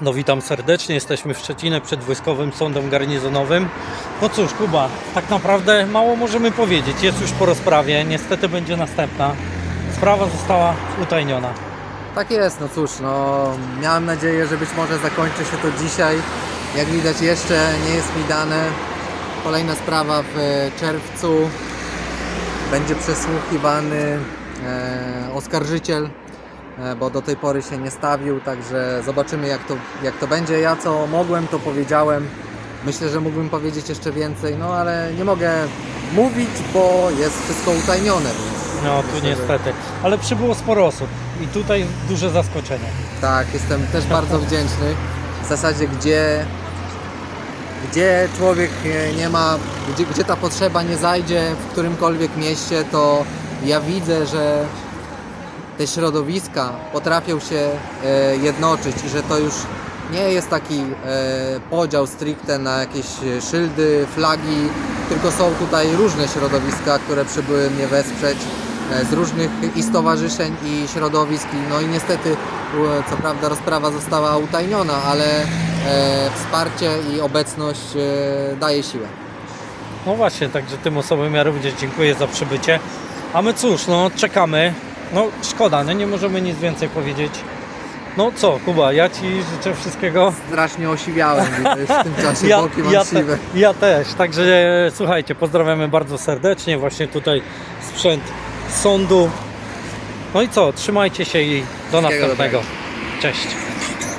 No witam serdecznie, jesteśmy w Szczecinie przed Wojskowym Sądem Garnizonowym. No cóż, Kuba, tak naprawdę mało możemy powiedzieć. Jest już po rozprawie, niestety będzie następna. Sprawa została utajniona. Tak jest, no cóż, no miałem nadzieję, że być może zakończy się to dzisiaj. Jak widać jeszcze nie jest mi dane. Kolejna sprawa w czerwcu. Będzie przesłuchiwany e, oskarżyciel, e, bo do tej pory się nie stawił, także zobaczymy jak to, jak to będzie. Ja co mogłem, to powiedziałem. Myślę, że mógłbym powiedzieć jeszcze więcej, no ale nie mogę mówić, bo jest wszystko utajnione. Więc No tu myślę, że- niestety. Ale przybyło sporo osób i tutaj duże zaskoczenie. Tak, jestem też bardzo wdzięczny. W zasadzie, gdzie, gdzie człowiek e, nie ma, gdzie, gdzie ta potrzeba nie zajdzie, w którymkolwiek mieście, to ja widzę, że te środowiska potrafią się e, jednoczyć i że to już nie jest taki e, podział stricte na jakieś szyldy, flagi, tylko są tutaj różne środowiska, które przybyły mnie wesprzeć e, z różnych i stowarzyszeń i środowisk. No i niestety, co prawda rozprawa została utajniona, ale wsparcie i obecność daje siłę. No właśnie, także tym osobom ja również dziękuję za przybycie. A my cóż, no czekamy. No szkoda, no nie możemy nic więcej powiedzieć. No co, Kuba, ja Ci życzę wszystkiego. Strasznie osiwiałem, w tym czasie Ja, boki mam ja, te, ja też, także e, słuchajcie, pozdrawiamy bardzo serdecznie. Właśnie tutaj sprzęt sądu. No i co, trzymajcie się i do następnego. Cześć.